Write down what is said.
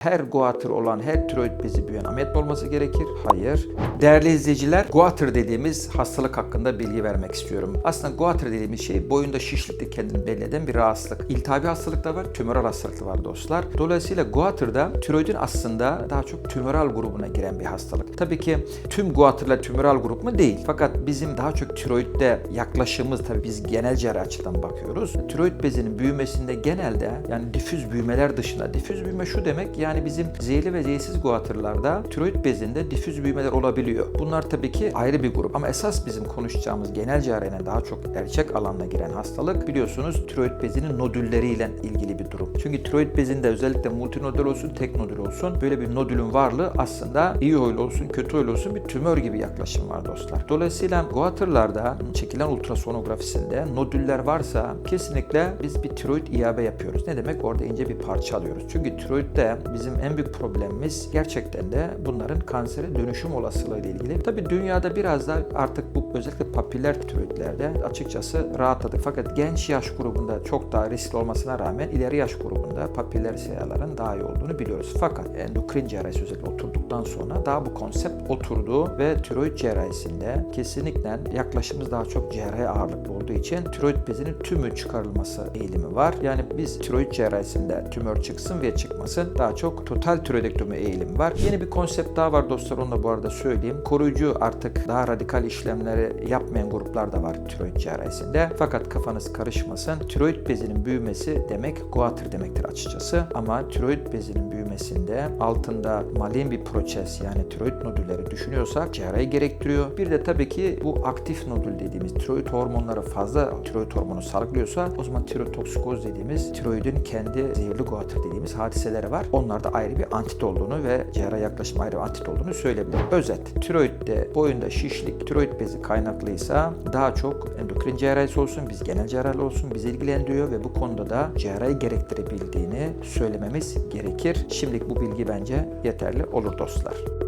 Her guatr olan her tiroid bezi büyüyen ameliyat olması gerekir? Hayır. Değerli izleyiciler, guatr dediğimiz hastalık hakkında bilgi vermek istiyorum. Aslında guatr dediğimiz şey boyunda şişlikte kendini belli eden bir rahatsızlık. İltihabi hastalık da var, tümöral hastalık da var dostlar. Dolayısıyla guatr'da tiroidin aslında daha çok tümöral grubuna giren bir hastalık. Tabii ki tüm guatr'lar tümöral grup mu? Değil. Fakat bizim daha çok tiroidde yaklaşımımız tabii biz genel cerrahi açıdan bakıyoruz. Tiroid bezinin büyümesinde genelde yani difüz büyümeler dışında, difüz büyüme şu demek yani bizim zehirli ve zehirsiz guatr'larda tiroid bezinde difüz büyümeler olabiliyor. Bunlar tabii ki ayrı bir grup ama esas bizim konuşacağımız genel cerrahine daha çok erkek alanına giren hastalık biliyorsunuz tiroid bezinin nodülleriyle ilgili bir durum. Çünkü tiroid bezinde özellikle multinodül olsun, tek nodül olsun böyle bir nodülün varlığı aslında iyi huylu olsun, kötü huylu olsun bir tümör gibi yaklaşım var dostlar. Dolayısıyla guatr'larda çekilen ultrasonografisinde nodüller varsa kesinlikle biz bir tiroid iabe yapıyoruz. Ne demek? Orada ince bir parça alıyoruz. Çünkü tiroidde bizim en büyük problemimiz gerçekten de bunların kansere dönüşüm olasılığı ile ilgili. Tabii dünyada biraz da artık bu özellikle papiller tiroidlerde açıkçası rahatladık. Fakat genç yaş grubunda çok daha riskli olmasına rağmen ileri yaş grubunda papiller seyaların daha iyi olduğunu biliyoruz. Fakat endokrin cerrahisi özellikle oturduktan sonra daha bu konsept oturdu ve tiroid cerrahisinde kesinlikle yaklaşımımız daha çok cerrahi ağırlıklı olduğu için tiroid bezinin tümü çıkarılması eğilimi var. Yani biz tiroid cerrahisinde tümör çıksın ve çıkmasın daha çok total tiroidektomi eğilimi var. Yeni bir konsept daha var dostlar onu da bu arada söyleyeyim. Koruyucu artık daha radikal işlemleri yapmayan gruplar da var tiroid cerrahisinde. Fakat kafanız karışmasın. Tiroid bezinin büyümesi demek guatr demektir açıkçası. Ama tiroid bezinin büyümesinde altında malin bir proses yani tiroid nodülleri düşünüyorsak cerrahi gerektiriyor. Bir de tabii ki bu aktif nodül dediğimiz tiroid hormonları fazla tiroid hormonu salgılıyorsa o zaman tirotoksikoz dediğimiz tiroidin kendi zehirli guatr dediğimiz hadiseleri var. Onlar da ayrı bir antit olduğunu ve cerrahi yaklaşım ayrı bir antit olduğunu söyleyebilirim. Özet, tiroidde boyunda şişlik, tiroid bezi kaynaklıysa daha çok endokrin cerrahisi olsun, biz genel cerrahi olsun bizi ilgilendiriyor ve bu konuda da cerrahi gerektirebildiğini söylememiz gerekir. Şimdilik bu bilgi bence yeterli olur dostlar.